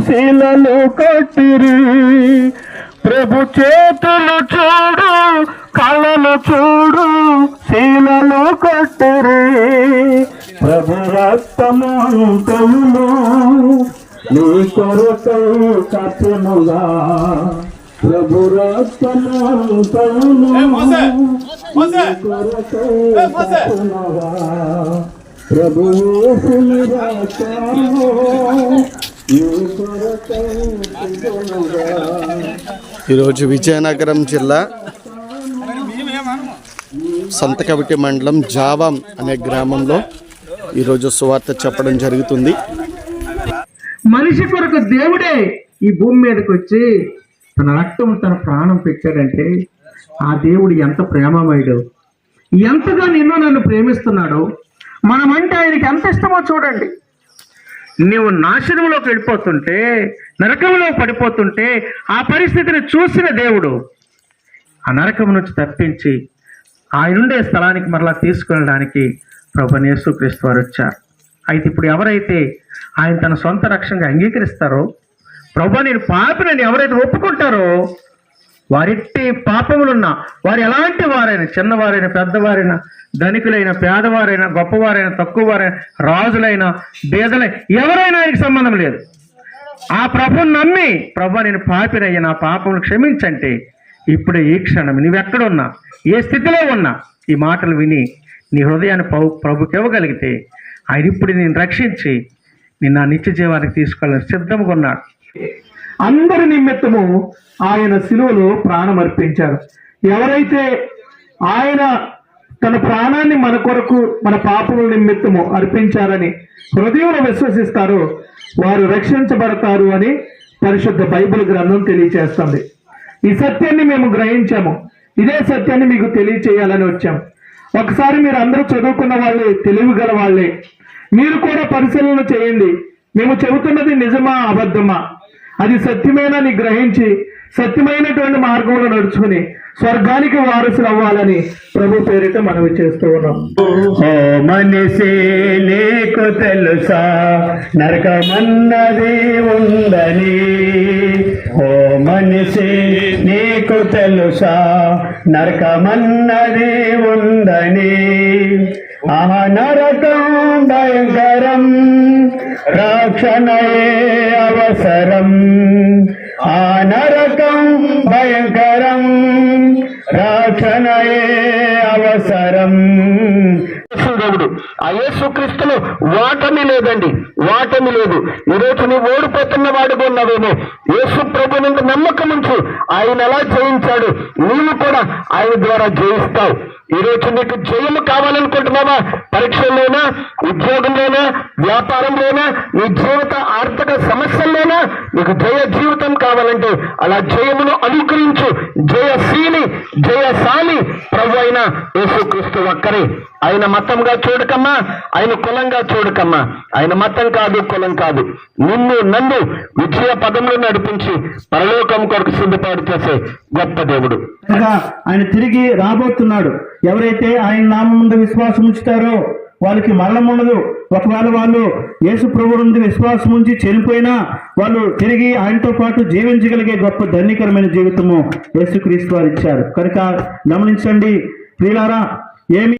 శీలలు కట్టిరి. ప్రభు చేతులు చూడు కళ్ళను చూడు శీలలు కట్టిరి. ప్రభు రక్తమంతమును నీ కొరకై కట్టునుగా. ప్రభు రక్తమంతమును నీ కొరకై కట్టునుగా. ప్రభు రక్తము నీ కొరకై కట్టునుగా ఈరోజు విజయనగరం జిల్లా సంతకవిటి మండలం జావం అనే గ్రామంలో ఈరోజు సువార్త చెప్పడం జరుగుతుంది. మనిషి కొరకు దేవుడే ఈ భూమి మీదకి వచ్చి తన రక్తం తన ప్రాణం పెట్టాడంటే ఆ దేవుడు ఎంత ప్రేమమయుడు ఎంతగా నిన్ను నన్ను ప్రేమిస్తున్నాడో మనమంటే ఆయనకి ఎంత ఇష్టమో చూడండి. నీవు నాశనంలోకి వెళ్ళిపోతుంటే నరకంలో పడిపోతుంటే ఆ పరిస్థితిని చూసిన దేవుడు ఆ నరకం నుంచి తప్పించి ఆయన ఉండే స్థలానికి మరలా తీసుకెళ్ళడానికి ప్రభు యేసుక్రీస్తు వారు వచ్చారు. అయితే ఇప్పుడు ఎవరైతే ఆయన తన సొంత రక్షణగా అంగీకరిస్తారో ప్రభు నేను పాపినని ఎవరైతే ఒప్పుకుంటారో వారిట్టి పాపములున్నా వారు ఎలాంటి వారైనా చిన్నవారైనా పెద్దవారైనా ధనికులైన పేదవారైనా గొప్పవారైనా తక్కువవారైనా రాజులైనా బేదలై ఎవరైనా ఆయనకి సంబంధం లేదు. ఆ ప్రభుని నమ్మి ప్రభు నేను పాపినయ్య నా పాపములు క్షమించంటే ఇప్పుడే ఈ క్షణం నీవెక్కడున్నా ఏ స్థితిలో ఉన్నా ఈ మాటలు విని నీ హృదయాన్ని ప్రభు ప్రభుకి ఇవ్వగలిగితే ఆయన ఇప్పుడు నేను రక్షించి నిన్న నిత్య జీవానికి తీసుకెళ్ళని సిద్ధంగా ఉన్నాడు. అందరి నిమిత్తము ఆయన శిలువలో ప్రాణం అర్పించారు. ఎవరైతే ఆయన తన ప్రాణాన్ని మన కొరకు మన పాపముల నిమిత్తము అర్పించారని హృదయంలో విశ్వసిస్తారో వారు రక్షించబడతారు అని పరిశుద్ధ బైబిల్ గ్రంథం తెలియచేస్తుంది. ఈ సత్యాన్ని మేము గ్రహించాము. ఇదే సత్యాన్ని మీకు తెలియచేయాలని వచ్చాం. ఒకసారి మీరు అందరూ చదువుకున్న వాళ్ళే తెలివిగల వాళ్ళే. మీరు కూడా పరిశీలన చేయండి. మేము చెబుతున్నది నిజమా అబద్ధమా? అది సత్యమేనని గ్రహించి సత్యమైనటువంటి మార్గంలో నడుచుకుని స్వర్గానికి వారసులు అవ్వాలని ప్రభు పేరిట మనవి చేస్తూ ఉన్నాం. ఓ మనిషి నీకు తెలుసా? నరకమన్నది ఉందని. ఓ మనిషి నీకు తెలుసా? నరకమన్నది ఉందని. ఆ నరకం భయంకరం. రక్షణయే అవసరం. ఆ నరకం భయంకరం. రక్షణయే ఆ యేసుక్రీస్తులో వాటమి లేదండి వాటమి లేదు. ఈరోజు నువ్వు ఓడిపోతున్న వాడుగా ఉన్నావేమో. యేసు ప్రభు నుండి నమ్మకం ఉంచు. ఆయన ఎలా జయించాడు? నీవు కూడా ఆయన ద్వారా జయిస్తావు. ఈరోజు నీకు జయము కావాలనుకుంటున్నావా? పరీక్షల్లోనా? ఉద్యోగంలోనా? వ్యాపారంలోనా? నీ జీవిత ఆర్థిక సమస్యల్లోనా? నీకు జయ జీవితం కావాలంటే అలా జయమును అనుకరించు జయశీలి జయశాలి ప్రభు అయిన యేసుక్రీస్తు ఒక్కరే. ఆయన మతంగా చూడకమ్మా ఆయన కులంగా చూడకమ్మా. ఆయన మతం కాదు కులం కాదు. నిన్ను నన్ను విజయ పదంలో నడిపించి పరలోకం కొరకు సిద్ధపాటు చేసే గొప్ప దేవుడు. ఆయన తిరిగి రాబోతున్నాడు. ఎవరైతే ఆయన నామం ముందు విశ్వాసం ఉంచుతారో వాళ్ళకి మరణం ఉండదు. ఒకవేళ వాళ్ళు యేసు ప్రభు నుండి విశ్వాసం ఉంచి చనిపోయినా వాళ్ళు తిరిగి ఆయనతో పాటు జీవించగలిగే గొప్ప ధన్యకరమైన జీవితము యేసుక్రీస్తు వారు ఇచ్చారు. కనుక గమనించండి ప్రియులారా ఏమి